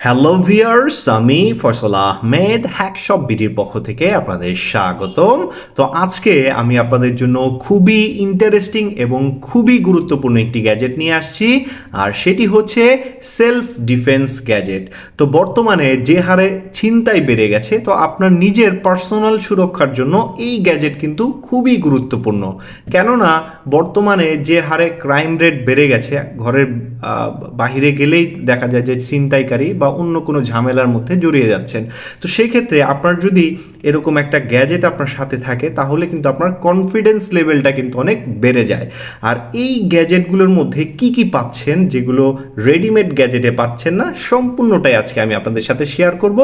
Hello viewers আমি ফয়সল আহমেদ হ্যাকশপ বিডির পক্ষ থেকে আপনাদের স্বাগতম। তো আজকে আমি আপনাদের জন্য খুবই ইন্টারেস্টিং এবং খুবই গুরুত্বপূর্ণ একটি গ্যাজেট নিয়ে আসছি, আর সেটি হচ্ছে সেলফ ডিফেন্স গ্যাজেট তো বর্তমানে যে হারে ছিনতাই বেড়ে গেছে, তো আপনার নিজের পার্সোনাল সুরক্ষার জন্য এই গ্যাজেট কিন্তু খুবই গুরুত্বপূর্ণ। কেননা, বর্তমানে যে হারে ক্রাইম রেট বেড়ে গেছে, ঘরের বাহিরে গেলেই দেখা যায় যে ছিনতাইকারী বা অন্য কোনো ঝামেলার মধ্যে জড়িয়ে যাচ্ছেন। তো সেই ক্ষেত্রে আপনার যদি এরকম একটা গ্যাজেট আপনার সাথে থাকে, তাহলে কিন্তু আপনার কনফিডেন্স লেভেলটা কিন্তু অনেক বেড়ে যায়। আর এই গ্যাজেটগুলোর মধ্যে কি কি পাচ্ছেন যেগুলো রেডিমেড গ্যাজেটে পাচ্ছেন না, সম্পূর্ণটাই আজকে আমি আপনাদের সাথে শেয়ার করব।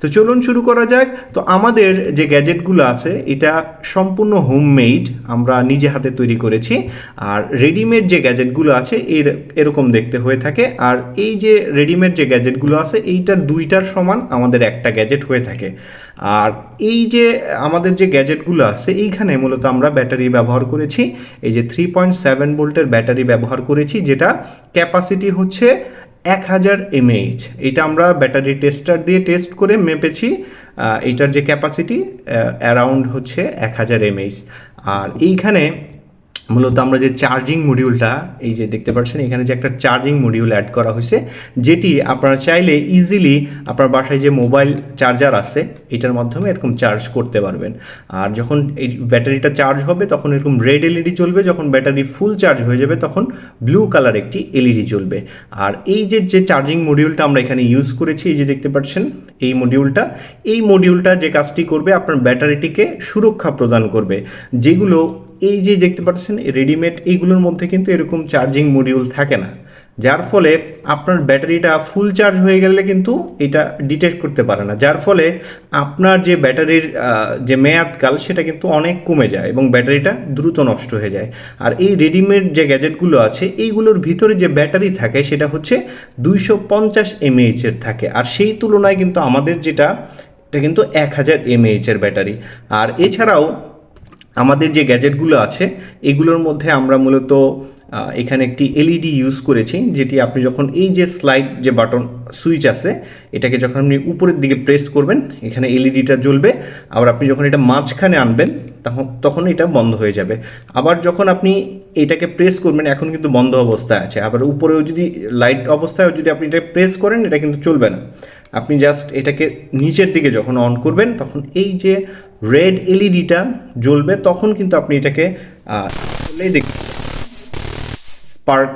তো চলুন শুরু করা যাক। তো আমাদের যে গ্যাজেটগুলো আছে, এটা সম্পূর্ণ হোমমেড আমরা নিজে হাতে তৈরি করেছি। আর রেডিমেড যে গ্যাজেটগুলো আছে, এর, এরকম দেখতে হয়ে থাকে। আর এই যে রেডিমেড যে গ্যাজেটগুলো আছে এইটার দুইটার সমান আমাদের একটা গ্যাজেট হয়ে থাকে। আর এই যে আমাদের যে গ্যাজেটগুলো আছে এইখানে মূলত আমরা ব্যাটারি ব্যবহার করেছি। এই যে থ্রি পয়েন্ট সেভেন ভোল্টের ব্যাটারি ব্যবহার করেছি যেটা ক্যাপাসিটি হচ্ছে এক হাজার এমএইচ এটা আমরা ব্যাটারি টেস্টার দিয়ে টেস্ট করে মেপেছি আহ, এইটার যে ক্যাপাসিটি অ্যারাউন্ড হচ্ছে এক হাজার এমএইচ আর এইখানে মূলত আমরা যে চার্জিং মডিউলটা এই যে দেখতে পাচ্ছেন, এখানে যে একটা চার্জিং মডিউল অ্যাড করা হয়েছে, যেটি আপনারা চাইলে ইজিলি আপনার বাসায় যে মোবাইল চার্জার আছে, এটার মাধ্যমে এরকম চার্জ করতে পারবেন। আর যখন এই ব্যাটারিটা চার্জ হবে, তখন এরকম রেড এলইডি চলবে যখন ব্যাটারি ফুল চার্জ হয়ে যাবে, তখন ব্লু কালার একটি এলইডি চলবে আর এই যে যে চার্জিং মডিউলটা আমরা এখানে ইউজ করেছি, এই যে দেখতে পাচ্ছেন, এই মডিউলটা এই মডিউলটা যে কাজটি করবে, আপনার ব্যাটারিটিকে সুরক্ষা প্রদান করবে, যেগুলো এই যে দেখতে পাচ্ছেন রেডিমেড এইগুলোর মধ্যে কিন্তু এরকম চার্জিং মডিউল থাকে না। যার ফলে আপনার ব্যাটারিটা ফুল চার্জ হয়ে গেলে কিন্তু এটা ডিটেক্ট করতে পারে না। যার ফলে আপনার যে ব্যাটারির যে মেয়াদকাল, সেটা কিন্তু অনেক কমে যায় এবং ব্যাটারিটা দ্রুত নষ্ট হয়ে যায়। আর এই রেডিমেড যে গ্যাজেটগুলো আছে, এইগুলোর ভিতরে যে ব্যাটারি থাকে, সেটা হচ্ছে দুইশো পঞ্চাশ এমএইচের থাকে। আর সেই তুলনায় কিন্তু আমাদের যেটা, এটা কিন্তু এক হাজার এমএইচের ব্যাটারি। আর এছাড়াও আমাদের যে গ্যাজেটগুলো আছে, এগুলোর মধ্যে আমরা মূলত এখানে একটি এলইডি ইউজ করেছি, যেটি আপনি যখন এই যে স্লাইড যে বাটন সুইচ আছে, এটাকে যখন আপনি উপরের দিকে প্রেস করবেন, এখানে এলইডিটা জ্বলবে। আবার আপনি যখন এটা মাঝখানে আনবেন তখন এটা বন্ধ হয়ে যাবে। আবার যখন আপনি এটাকে প্রেস করবেন, এখন কিন্তু বন্ধ অবস্থায় আছে। আবার উপরেও যদি লাইট অবস্থায় যদি আপনি এটা প্রেস করেন, এটা কিন্তু চলবে না। আপনি জাস্ট এটাকে নিচের দিকে যখন অন করবেন, তখন এই যে রেড এলইডিটা জ্বলবে, তখন কিন্তু আপনি এটাকে খুললেই স্পার্ক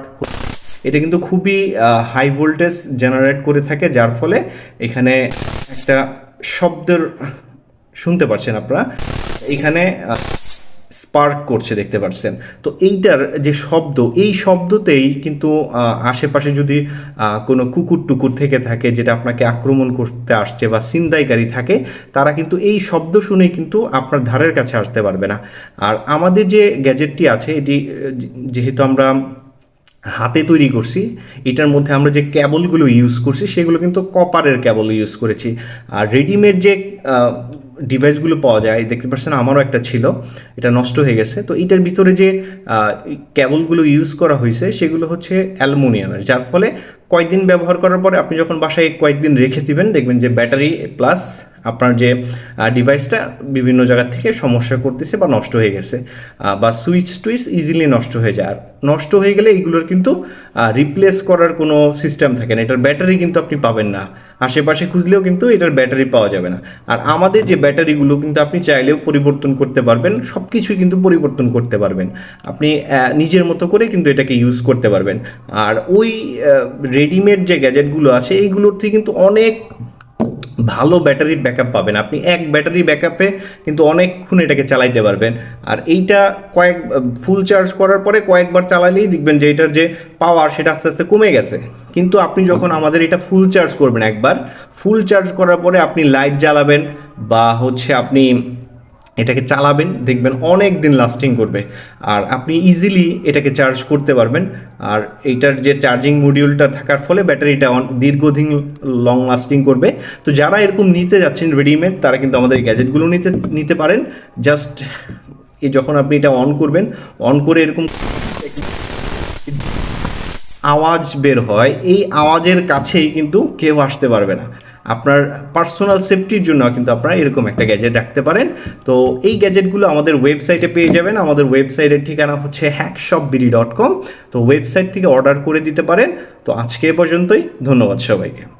এটা কিন্তু খুবই হাই ভোল্টেজ জেনারেট করে থাকে, যার ফলে এখানে একটা শব্দের, শুনতে পারছেন আপনারা? এখানে স্পার্ক করছে দেখতে পাচ্ছেন। তো এইটার যে শব্দ, এই শব্দতেই কিন্তু আশেপাশে যদি কোনো কুকুর টুকুর থেকে থাকে, যেটা আপনাকে আক্রমণ করতে আসছে বা ছিনতাইকারী থাকে, তারা কিন্তু এই শব্দ শুনেই কিন্তু আপনার ধারের কাছে আসতে পারবে না। আর আমাদের যে গ্যাজেটটি আছে, এটি যেহেতু আমরা হাতে তৈরি করছি। এটার মধ্যে আমরা যে ক্যাবলগুলো ইউজ করছি, সেগুলো কিন্তু কপারের ক্যাবল ইউজ করেছি। আর রেডিমেড যে ডিভাইসগুলো পাওয়া যায়, দেখতে পাচ্ছেন আমারও একটা ছিল, এটা নষ্ট হয়ে গেছে। তো এটার ভিতরে যে ক্যাবলগুলো ইউজ করা হয়েছে, সেগুলো হচ্ছে অ্যালুমিনিয়ামের। যার ফলে কয়েকদিন ব্যবহার করার পরে আপনি যখন বাসায় কয়েকদিন রেখে দিবেন, দেখবেন যে ব্যাটারি প্লাস আপনার যে ডিভাইসটা বিভিন্ন জায়গা থেকে সমস্যা করতেছে বা নষ্ট হয়ে গেছে বা সুইচ টুইচ ইজিলি নষ্ট হয়ে যায়। আর নষ্ট হয়ে গেলে এইগুলোর কিন্তু রিপ্লেস করার কোনো সিস্টেম থাকে না। এটার ব্যাটারি কিন্তু আপনি পাবেন না। আশেপাশে খুঁজলেও কিন্তু এটার ব্যাটারি পাওয়া যাবে না। আর আমাদের যে ব্যাটারিগুলো কিন্তু আপনি চাইলেও পরিবর্তন করতে পারবেন সব কিছুই কিন্তু পরিবর্তন করতে পারবেন। আপনি নিজের মতো করে কিন্তু এটাকে ইউজ করতে পারবেন। আর ওই রেডিমেড যে গ্যাজেটগুলো আছে এইগুলোর থেকে কিন্তু অনেক ভালো ব্যাটারির ব্যাকআপ পাবেন। আপনি এক ব্যাটারি ব্যাকআপে কিন্তু অনেকক্ষণ এটাকে চালাইতে পারবেন। আর এইটা কয়েক ফুল চার্জ করার পরে কয়েকবার চালালেই দেখবেন যে এটার যে পাওয়ার সেটা আস্তে আস্তে কমে গেছে। কিন্তু আপনি যখন আমাদের এটা ফুল চার্জ করবেন একবার ফুল চার্জ করার পরে আপনি লাইট জ্বালাবেন বা হচ্ছে আপনি এটাকে চালাবেন, দেখবেন অনেক দিন লাস্টিং করবে। আর আপনি ইজিলি এটাকে চার্জ করতে পারবেন। আর এইটার যে চার্জিং মডিউলটা থাকার ফলে ব্যাটারিটা অন- দীর্ঘদিন লং লাস্টিং করবে। তো যারা এরকম নিতে যাচ্ছেন রেডিমেড তারা কিন্তু আমাদের গ্যাজেটগুলো নিতে নিতে পারেন। জাস্ট যখন আপনি এটা অন করবেন অন করে এরকম আওয়াজ বের হয়, এই আওয়াজের কাছেই কিন্তু কেউ আসতে পারবে না। আপনার পার্সোনাল সেফটির জন্য কিন্তু আপনারা এরকম একটা গ্যাজেট রাখতে পারেন। তো এই গ্যাজেটগুলো আমাদের ওয়েবসাইটে পেয়ে যাবেন। আমাদের ওয়েবসাইটের ঠিকানা হচ্ছে হ্যাকশপ বিডি ডট কম তো ওয়েবসাইট থেকে অর্ডার করে দিতে পারেন। তো আজকে এ পর্যন্তই। ধন্যবাদ সবাইকে।